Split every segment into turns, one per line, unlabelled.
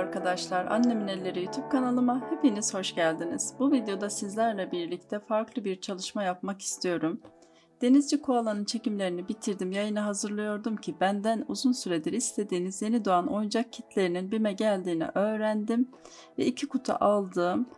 arkadaşlar. Annemin Elleri YouTube kanalıma hepiniz hoş geldiniz. Bu videoda sizlerle birlikte farklı bir çalışma yapmak istiyorum. Denizci koalanın çekimlerini bitirdim. Yayına hazırlıyordum ki benden uzun süredir istediğiniz yeni doğan oyuncak kitlerinin BİM'e geldiğini öğrendim. Ve iki kutu aldım.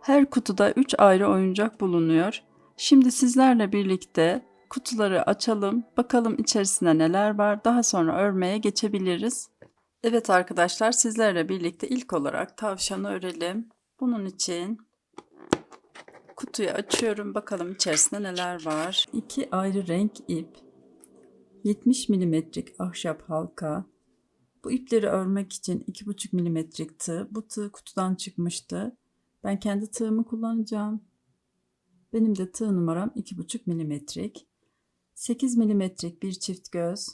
Her kutuda 3 ayrı oyuncak bulunuyor. Şimdi sizlerle birlikte kutuları açalım. Bakalım içerisinde neler var. Daha sonra örmeye geçebiliriz. Evet arkadaşlar sizlerle birlikte ilk olarak tavşanı örelim. Bunun için kutuyu açıyorum. Bakalım içerisinde neler var. İki ayrı renk ip. 70 milimetrik ahşap halka. Bu ipleri örmek için 2,5 milimetrik tığ. Bu tığ kutudan çıkmıştı. Ben kendi tığımı kullanacağım. Benim de tığ numaram 2,5 milimetrik. 8 milimetrik bir çift göz.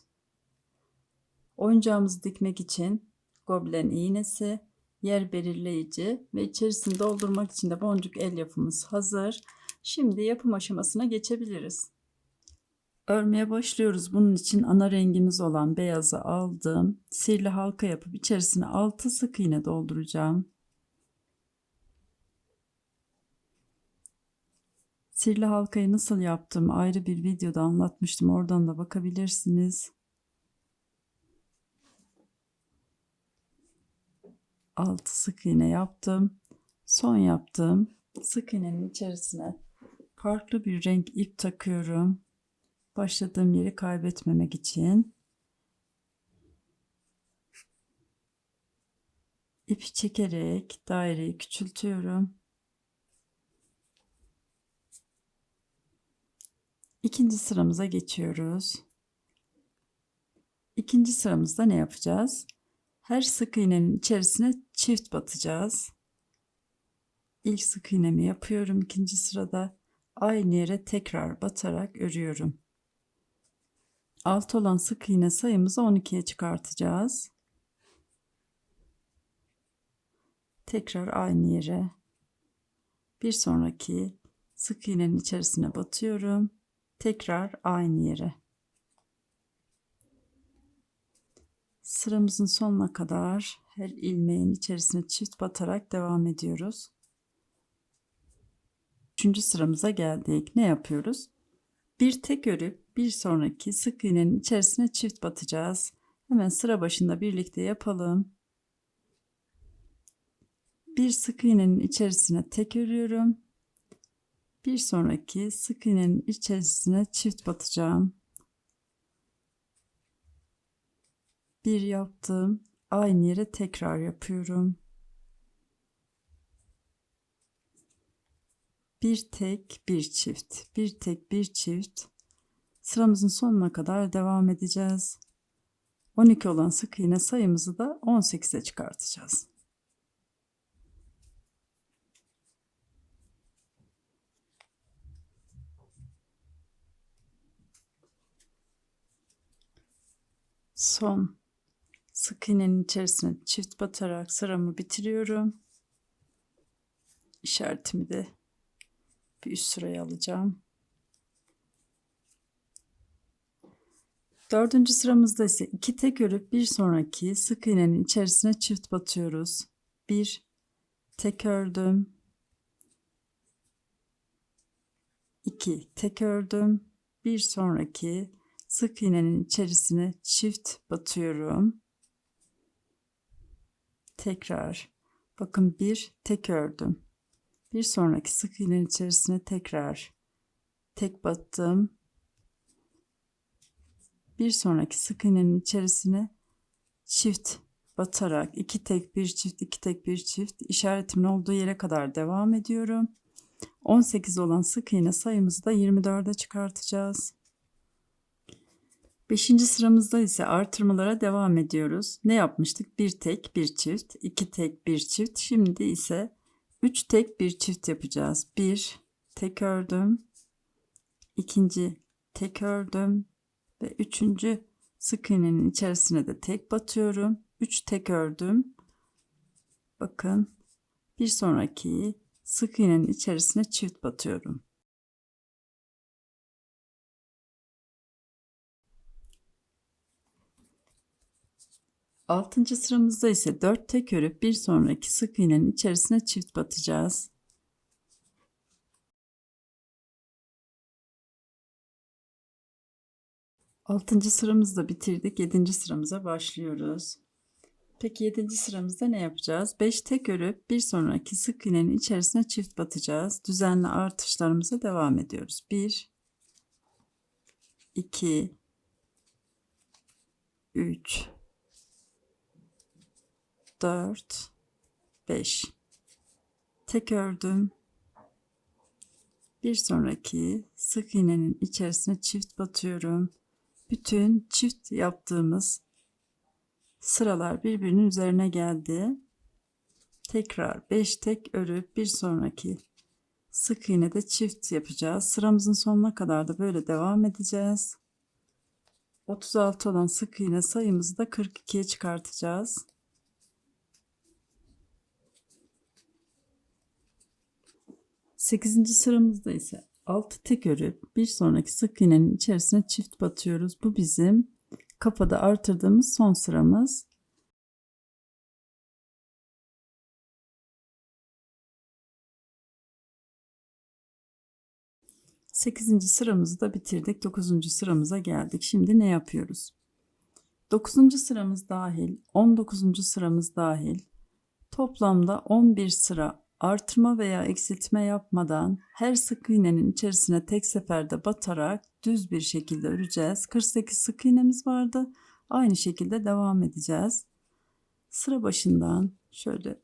Oyuncağımızı dikmek için goblen iğnesi, yer belirleyici ve içerisini doldurmak için de boncuk el yapımız hazır. Şimdi yapım aşamasına geçebiliriz. Örmeye başlıyoruz. Bunun için ana rengimiz olan beyazı aldım. Sihirli halka yapıp içerisine 6 sık iğne dolduracağım. Sihirli halkayı nasıl yaptığımı ayrı bir videoda anlatmıştım. Oradan da bakabilirsiniz. 6 sık iğne yaptım. Son yaptığım sık iğnenin içerisine farklı bir renk ip takıyorum. Başladığım yeri kaybetmemek için. İpi çekerek daireyi küçültüyorum. İkinci sıramıza geçiyoruz. İkinci sıramızda ne yapacağız? Her sık iğnenin içerisine çift batacağız. İlk sık iğnemi yapıyorum. ikinci sırada aynı yere tekrar batarak örüyorum. Alt olan sık iğne sayımızı 12'ye çıkartacağız. Tekrar aynı yere bir sonraki sık iğnenin içerisine batıyorum. Tekrar aynı yere. Sıramızın sonuna kadar her ilmeğin içerisine çift batarak devam ediyoruz. Üçüncü sıramıza geldik. Ne yapıyoruz? Bir tek örüp bir sonraki sık iğnenin içerisine çift batacağız. Hemen sıra başında birlikte yapalım. Bir sık iğnenin içerisine tek örüyorum. Bir sonraki sık iğnenin içerisine çift batacağım. Bir yaptım. Aynı yere tekrar yapıyorum. Bir tek bir çift. Bir tek bir çift. Sıramızın sonuna kadar devam edeceğiz. 12 olan sık iğne sayımızı da 18'e çıkartacağız. Son sık iğnenin içerisine çift batarak sıramı bitiriyorum. İşaretimi de bir üst sıraya alacağım. Dördüncü sıramızda ise iki tek örüp bir sonraki sık iğnenin içerisine çift batıyoruz. Bir tek ördüm. iki tek ördüm. Bir sonraki sık iğnenin içerisine çift batıyorum tekrar. Bakın bir tek ördüm. Bir sonraki sık iğnenin içerisine tekrar. Tek battım. Bir sonraki sık iğnenin içerisine çift batarak iki tek bir çift iki tek bir çift işaretimin olduğu yere kadar devam ediyorum. 18 olan sık iğne sayımızı da 24'e çıkartacağız Beşinci sıramızda ise artırmalara devam ediyoruz. Ne yapmıştık? Bir tek, bir çift, iki tek, bir çift. Şimdi ise üç tek, bir çift yapacağız. Bir tek ördüm. ikinci tek ördüm. Ve üçüncü sık iğnenin içerisine de tek batıyorum. Üç tek ördüm. Bakın bir sonraki sık iğnenin içerisine çift batıyorum. Altıncı sıramızda ise 4 tek örüp bir sonraki sık iğnenin içerisine çift batacağız. Altıncı sıramızı da bitirdik. Yedinci sıramıza başlıyoruz. Peki yedinci sıramızda ne yapacağız? 5 tek örüp bir sonraki sık iğnenin içerisine çift batacağız. Düzenli artışlarımıza devam ediyoruz. 1 2 3 4 5 tek ördüm. Bir sonraki sık iğnenin içerisine çift batıyorum. Bütün çift yaptığımız sıralar birbirinin üzerine geldi. Tekrar 5 tek örüp bir sonraki sık iğne de çift yapacağız. Sıramızın sonuna kadar da böyle devam edeceğiz. 36 olan sık iğne sayımızı da 42'ye çıkartacağız. Sekizinci sıramızda ise 6 tek örüp bir sonraki sık iğnenin içerisine çift batıyoruz. Bu bizim kafada artırdığımız son sıramız. Sekizinci sıramızı da bitirdik. Dokuzuncu sıramıza geldik. Şimdi ne yapıyoruz? Dokuzuncu sıramız dahil, on dokuzuncu sıramız dahil toplamda 11 sıra artırma veya eksiltme yapmadan her sık iğnenin içerisine tek seferde batarak düz bir şekilde öreceğiz. 48 sık iğnemiz vardı. Aynı şekilde devam edeceğiz. Sıra başından şöyle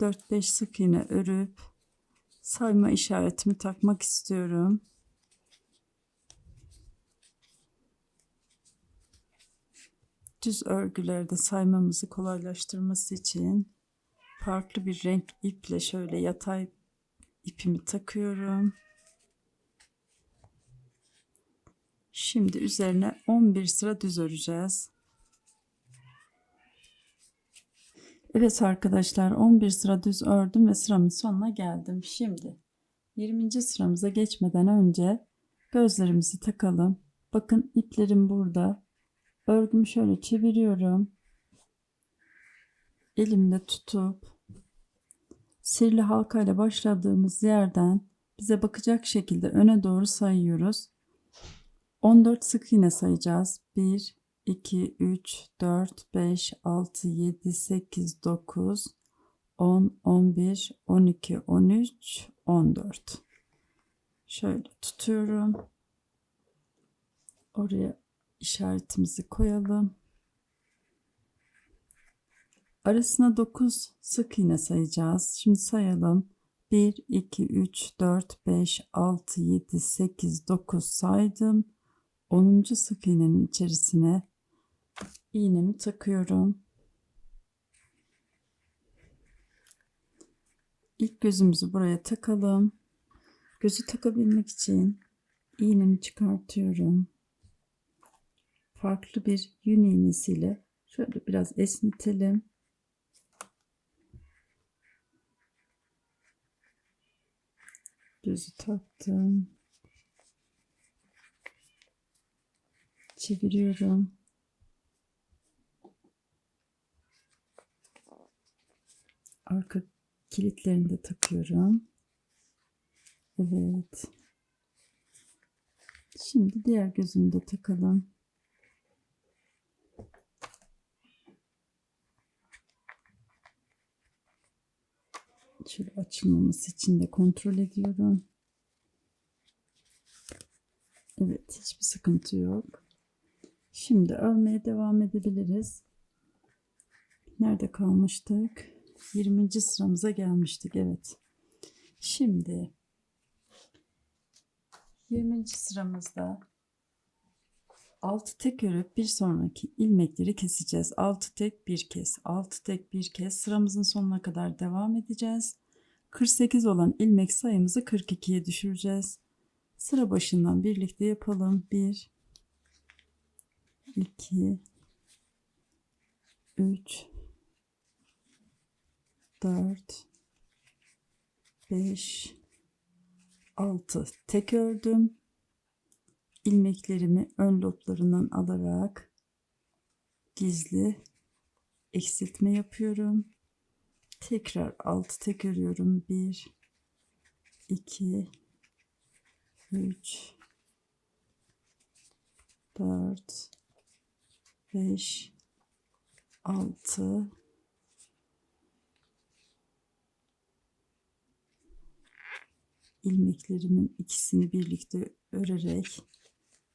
4-5 sık iğne örüp sayma işaretimi takmak istiyorum. Düz örgülerde saymamızı kolaylaştırması için farklı bir renk iple şöyle yatay ipimi takıyorum. Şimdi üzerine 11 sıra düz öreceğiz. Evet arkadaşlar 11 sıra düz ördüm ve sıramın sonuna geldim. Şimdi 20. sıramıza geçmeden önce gözlerimizi takalım. Bakın iplerim burada. Örgümü şöyle çeviriyorum. Elimde tutup sirli halka ile başladığımız yerden bize bakacak şekilde öne doğru sayıyoruz. 14 sık iğne sayacağız. 1 2 3 4 5 6 7 8 9 10 11 12 13 14 şöyle tutuyorum oraya işaretimizi koyalım Arasına 9 sık iğne sayacağız. Şimdi sayalım. 1, 2, 3, 4, 5, 6, 7, 8, 9 saydım. 10. sık iğnenin içerisine iğnemi takıyorum. İlk gözümüzü buraya takalım. Gözü takabilmek için iğnemi çıkartıyorum. Farklı bir yün iğnesiyle şöyle biraz esnetelim. Gözü taktım. Çeviriyorum. Arka kilitlerini de takıyorum. Evet. Şimdi diğer gözünü de takalım. Şöyle açılmaması için de kontrol ediyorum. Evet hiçbir sıkıntı yok. Şimdi örmeye devam edebiliriz. Nerede kalmıştık? 20. sıramıza gelmiştik. Evet. Şimdi 20. sıramızda 6 tek örüp bir sonraki ilmekleri keseceğiz. 6 tek bir kez, 6 tek bir kez sıramızın sonuna kadar devam edeceğiz. 48 olan ilmek sayımızı 42'ye düşüreceğiz. Sıra başından birlikte yapalım. 1 2 3 4 5 6 tek ördüm ilmeklerimi ön loblarından alarak gizli eksiltme yapıyorum. Tekrar 6 tek örüyorum. 1 2 3 4 5 6 ilmeklerimin ikisini birlikte örerek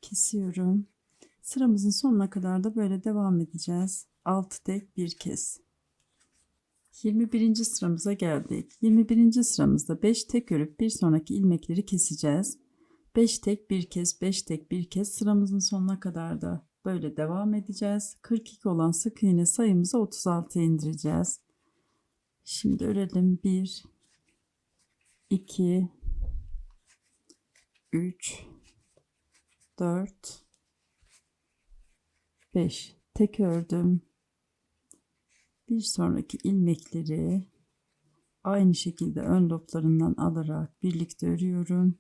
kesiyorum. Sıramızın sonuna kadar da böyle devam edeceğiz. 6 tek bir kez. 21. sıramıza geldik. 21. sıramızda 5 tek örüp bir sonraki ilmekleri keseceğiz. 5 tek bir kez, 5 tek bir kez sıramızın sonuna kadar da böyle devam edeceğiz. 42 olan sık iğne sayımızı 36'ya indireceğiz. Şimdi örelim. 1 2 3 4 5 tek ördüm. Bir sonraki ilmekleri aynı şekilde ön loblarından alarak birlikte örüyorum.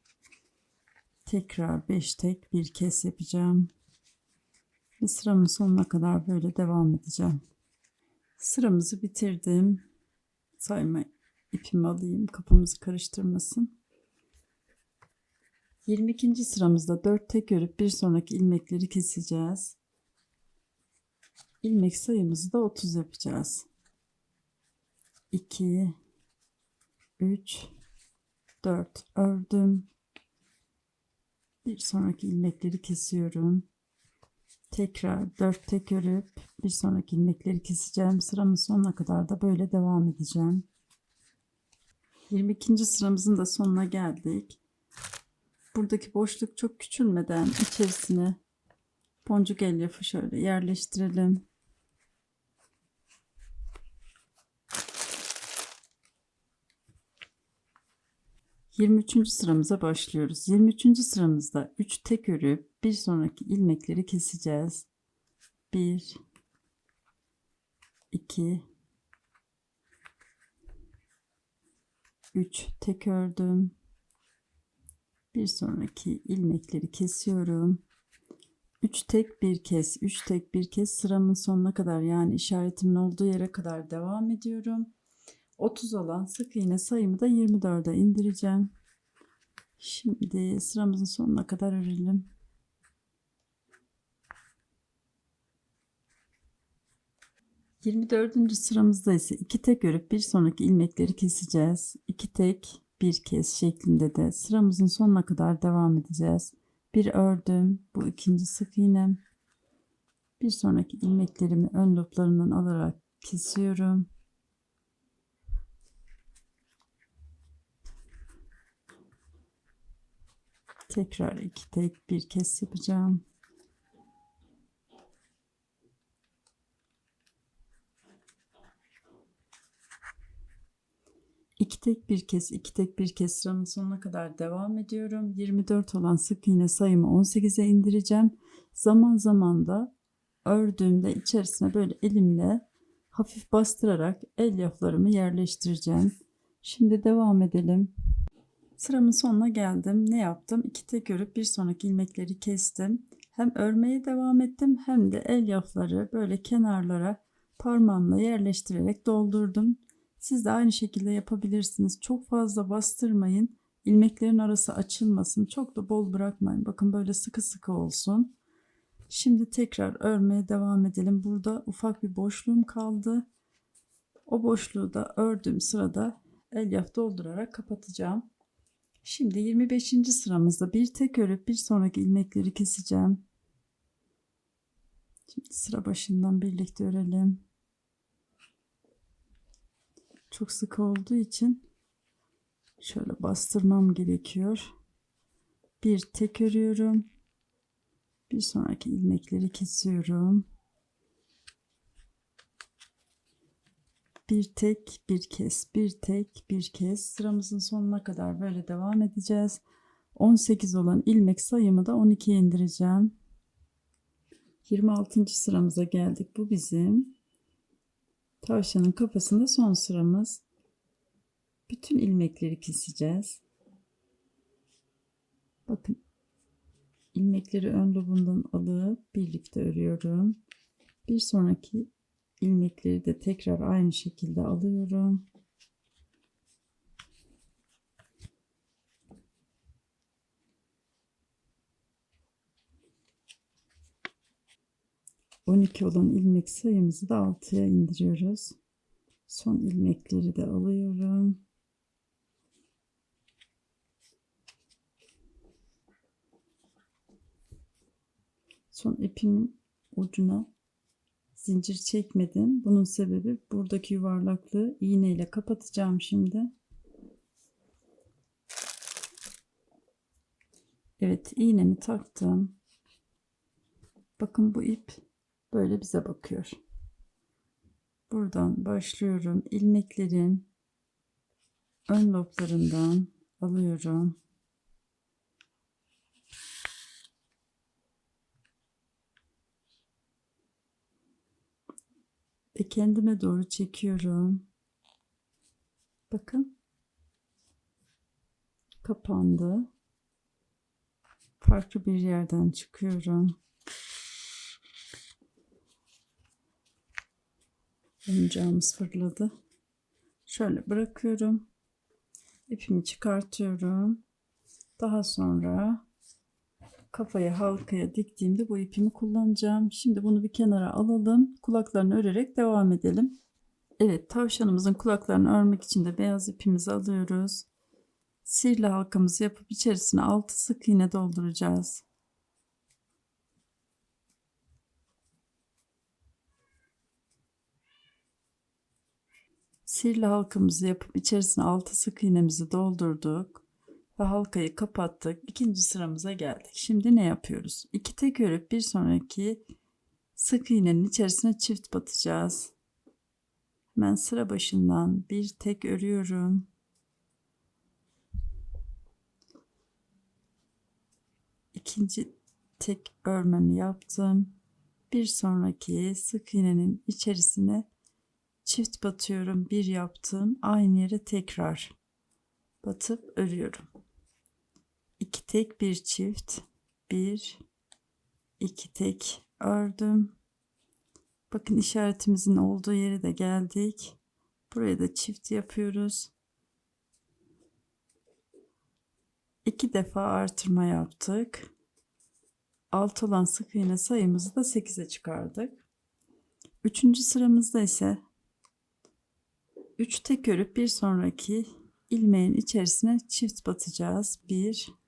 Tekrar 5 tek bir kez yapacağım. Ve sıramın sonuna kadar böyle devam edeceğim. Sıramızı bitirdim. Sayma ipimi alayım kafamızı karıştırmasın. 22. sıramızda 4 tek örüp bir sonraki ilmekleri keseceğiz. İlmek sayımızı da 30 yapacağız. 2 3 4 ördüm. Bir sonraki ilmekleri kesiyorum. Tekrar 4 tek örüp bir sonraki ilmekleri keseceğim. Sıramın sonuna kadar da böyle devam edeceğim. 22. sıramızın da sonuna geldik. Buradaki boşluk çok küçülmeden içerisine boncuk elyafı şöyle yerleştirelim. 23. sıramıza başlıyoruz. 23. sıramızda 3 tek örüp bir sonraki ilmekleri keseceğiz. 1 2 3 tek ördüm. Bir sonraki ilmekleri kesiyorum. 3 tek bir kez, 3 tek bir kez sıramın sonuna kadar yani işaretimin olduğu yere kadar devam ediyorum. 30 olan sık iğne sayımı da 24'e indireceğim. Şimdi sıramızın sonuna kadar örelim. Yirmi dördüncü sıramızda ise iki tek örüp bir sonraki ilmekleri keseceğiz. İki tek bir kez şeklinde de sıramızın sonuna kadar devam edeceğiz. Bir ördüm. Bu ikinci sık iğnem. Bir sonraki ilmeklerimi ön loblarından alarak kesiyorum. Tekrar iki tek bir kez yapacağım. İki tek bir kez, iki tek bir kez sıramın sonuna kadar devam ediyorum. 24 olan sık iğne sayımı 18'e indireceğim. Zaman zaman da ördüğümde içerisine böyle elimle hafif bastırarak elyaflarımı yerleştireceğim. Şimdi devam edelim. Sıramın sonuna geldim. Ne yaptım? İki tek örüp bir sonraki ilmekleri kestim. Hem örmeye devam ettim hem de elyafları böyle kenarlara parmağımla yerleştirerek doldurdum. Siz de aynı şekilde yapabilirsiniz. Çok fazla bastırmayın. İlmeklerin arası açılmasın. Çok da bol bırakmayın. Bakın böyle sıkı sıkı olsun. Şimdi tekrar örmeye devam edelim. Burada ufak bir boşluğum kaldı. O boşluğu da ördüğüm sırada elyaf doldurarak kapatacağım. Şimdi 25. sıramızda bir tek örüp bir sonraki ilmekleri keseceğim. Şimdi sıra başından birlikte örelim. Çok sık olduğu için şöyle bastırmam gerekiyor. Bir tek örüyorum. Bir sonraki ilmekleri kesiyorum. Bir tek bir kez bir tek bir kez. Sıramızın sonuna kadar böyle devam edeceğiz. 18 olan ilmek sayımı da 12'ye indireceğim. 26. sıramıza geldik. Bu bizim tavşanın kafasında son sıramız. Bütün ilmekleri keseceğiz. Bakın ilmekleri ön lobundan alıp birlikte örüyorum. Bir sonraki ilmekleri de tekrar aynı şekilde alıyorum. On iki olan ilmek sayımızı da altıya indiriyoruz. Son ilmekleri de alıyorum. Son ipimin ucuna zincir çekmedim. Bunun sebebi buradaki yuvarlaklığı iğne ile kapatacağım şimdi. Evet iğnemi taktım. Bakın bu ip böyle bize bakıyor. Buradan başlıyorum. ilmeklerin ön loblarından alıyorum. Kendime doğru çekiyorum. Bakın. Kapandı. Farklı bir yerden çıkıyorum. Oyuncağımız fırladı. Şöyle bırakıyorum. İpimi çıkartıyorum. Daha sonra kafayı halkaya diktiğimde bu ipimi kullanacağım. Şimdi bunu bir kenara alalım. Kulaklarını örerek devam edelim. Evet tavşanımızın kulaklarını örmek için de beyaz ipimizi alıyoruz. Sihirli halkamızı yapıp içerisine 6 sık iğne dolduracağız. Sihirli halkamızı yapıp içerisine 6 sık iğnemizi doldurduk ve halkayı kapattık. İkinci sıramıza geldik. Şimdi ne yapıyoruz? İki tek örüp bir sonraki sık iğnenin içerisine çift batacağız. Hemen sıra başından bir tek örüyorum. İkinci tek örmemi yaptım. Bir sonraki sık iğnenin içerisine çift batıyorum. Bir yaptım. Aynı yere tekrar batıp örüyorum. 2 tek bir çift 1 2 tek ördüm. Bakın işaretimizin olduğu yere de geldik. Buraya da çift yapıyoruz. İki defa artırma yaptık. Alt olan sık iğne sayımızı da 8'e çıkardık. Üçüncü sıramızda ise 3 tek örüp bir sonraki ilmeğin içerisine çift batacağız. 1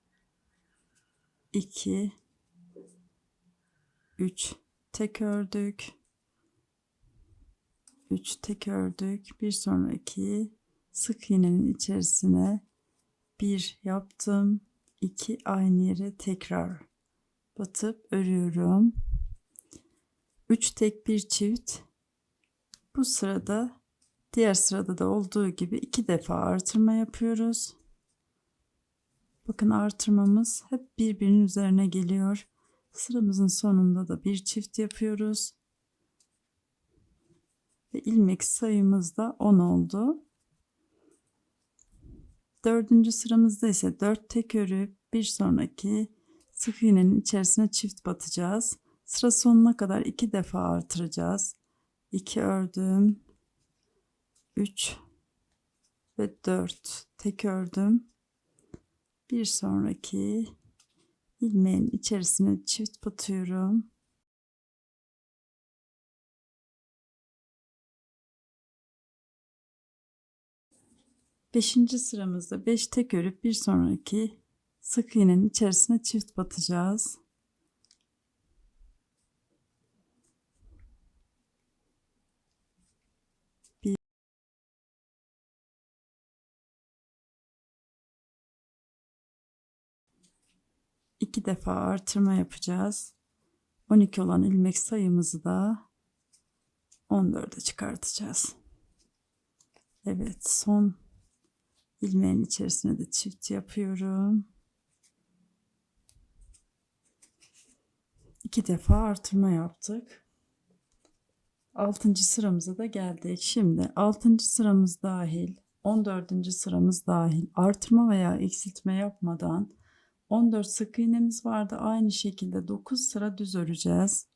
2 3 tek ördük. 3 tek ördük. Bir sonraki sık iğnenin içerisine. Bir yaptım. 2 aynı yere tekrar batıp örüyorum. 3 tek bir çift. Bu sırada diğer sırada da olduğu gibi iki defa artırma yapıyoruz Bakın artırmamız hep birbirinin üzerine geliyor. Sıramızın sonunda da bir çift yapıyoruz. Ve ilmek sayımız da 10 oldu. Dördüncü sıramızda ise 4 tek örüp bir sonraki sık iğnenin içerisine çift batacağız. Sıra sonuna kadar iki defa artıracağız. 2 ördüm. 3 ve 4 tek ördüm bir sonraki ilmeğin içerisine çift batıyorum. Beşinci sıramızda beş tek örüp bir sonraki sık iğnenin içerisine çift batacağız. İki defa artırma yapacağız. 12 olan ilmek sayımızı da 14'e çıkartacağız. Evet son ilmeğin içerisine de çift yapıyorum. İki defa artırma yaptık. Altıncı sıramıza da geldik. Şimdi altıncı sıramız dahil, 14. sıramız dahil artırma veya eksiltme yapmadan 14 sık iğnemiz vardı. Aynı şekilde 9 sıra düz öreceğiz.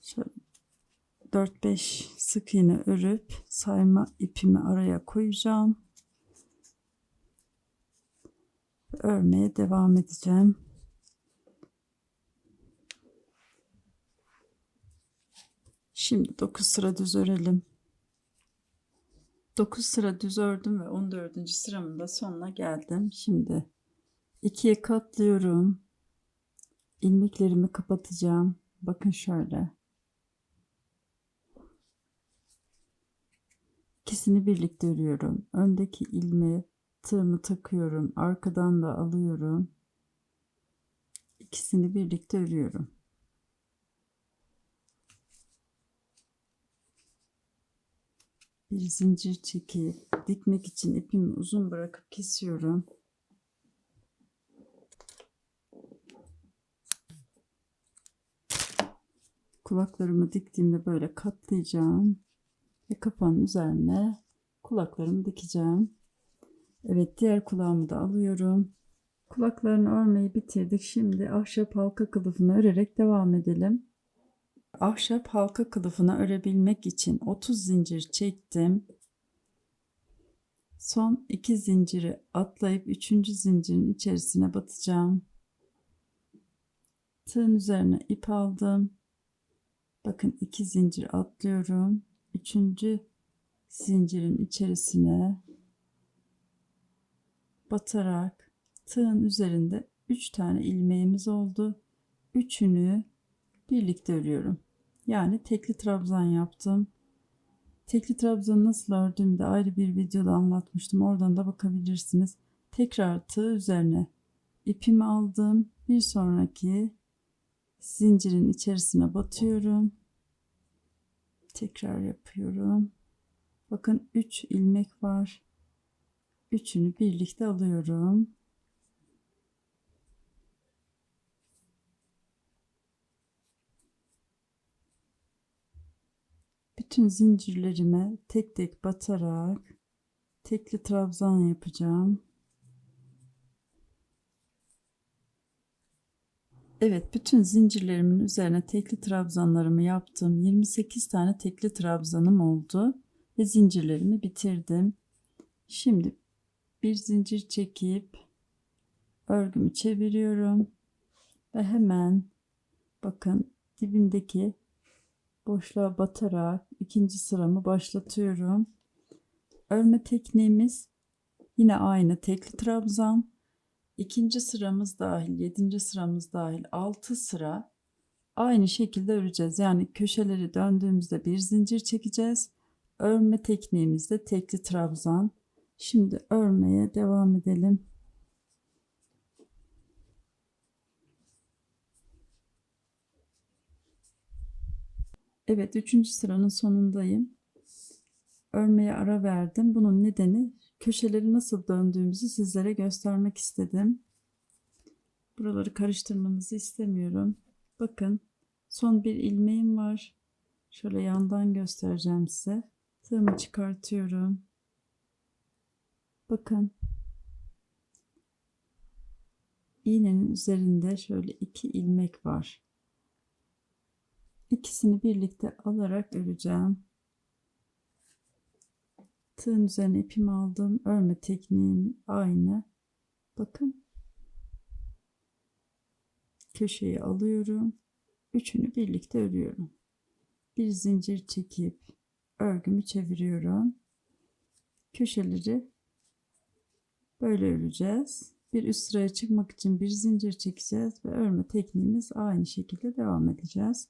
Şöyle 4-5 sık iğne örüp sayma ipimi araya koyacağım. Örmeye devam edeceğim. Şimdi 9 sıra düz örelim. 9 sıra düz ördüm ve 14. sıramın da sonuna geldim. Şimdi ikiye katlıyorum. İlmeklerimi kapatacağım. Bakın şöyle. İkisini birlikte örüyorum. Öndeki ilmeği tığımı takıyorum. Arkadan da alıyorum. İkisini birlikte örüyorum. Bir zincir çekip dikmek için ipimi uzun bırakıp kesiyorum. Kulaklarımı diktiğimde böyle katlayacağım ve kafanın üzerine kulaklarımı dikeceğim. Evet diğer kulağımı da alıyorum. Kulaklarını örmeyi bitirdik. Şimdi ahşap halka kılıfını örerek devam edelim. Ahşap halka kılıfını örebilmek için 30 zincir çektim. Son 2 zinciri atlayıp 3. zincirin içerisine batacağım. Tığın üzerine ip aldım. Bakın 2 zincir atlıyorum. 3. zincirin içerisine batarak tığın üzerinde 3 tane ilmeğimiz oldu. Üçünü birlikte örüyorum. Yani tekli trabzan yaptım. Tekli trabzanı nasıl ördüğümü de ayrı bir videoda anlatmıştım. Oradan da bakabilirsiniz. Tekrar tığ üzerine ipimi aldım. Bir sonraki zincirin içerisine batıyorum. Tekrar yapıyorum. Bakın 3 ilmek var. Üçünü birlikte alıyorum. Bütün zincirlerime tek tek batarak tekli trabzan yapacağım. Evet, bütün zincirlerimin üzerine tekli trabzanlarımı yaptım. 28 tane tekli trabzanım oldu ve zincirlerimi bitirdim. Şimdi bir zincir çekip örgümü çeviriyorum ve hemen bakın dibindeki boşluğa batarak ikinci sıramı başlatıyorum. Örme tekniğimiz yine aynı tekli trabzan. İkinci sıramız dahil, yedinci sıramız dahil altı sıra aynı şekilde öreceğiz. Yani köşeleri döndüğümüzde bir zincir çekeceğiz. Örme tekniğimizde tekli trabzan. Şimdi örmeye devam edelim. Evet, üçüncü sıranın sonundayım. Örmeye ara verdim. Bunun nedeni köşeleri nasıl döndüğümüzü sizlere göstermek istedim. Buraları karıştırmanızı istemiyorum. Bakın, son bir ilmeğim var. Şöyle yandan göstereceğim size. Tığımı çıkartıyorum. Bakın. İğnenin üzerinde şöyle iki ilmek var. İkisini birlikte alarak öreceğim. Tığın üzerine ipimi aldım. Örme tekniğim aynı. Bakın. Köşeyi alıyorum. Üçünü birlikte örüyorum. Bir zincir çekip örgümü çeviriyorum. Köşeleri böyle öreceğiz. Bir üst sıraya çıkmak için bir zincir çekeceğiz ve örme tekniğimiz aynı şekilde devam edeceğiz.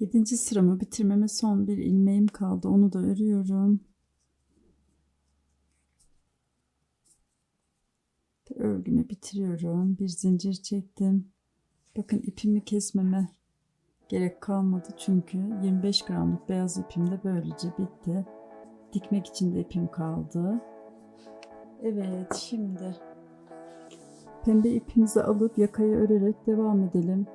7. sıramı bitirmeme son bir ilmeğim kaldı. Onu da örüyorum. Örgümü bitiriyorum. Bir zincir çektim. Bakın ipimi kesmeme gerek kalmadı çünkü 25 gramlık beyaz ipim de böylece bitti. Dikmek için de ipim kaldı. Evet şimdi pembe ipimizi alıp yakayı örerek devam edelim.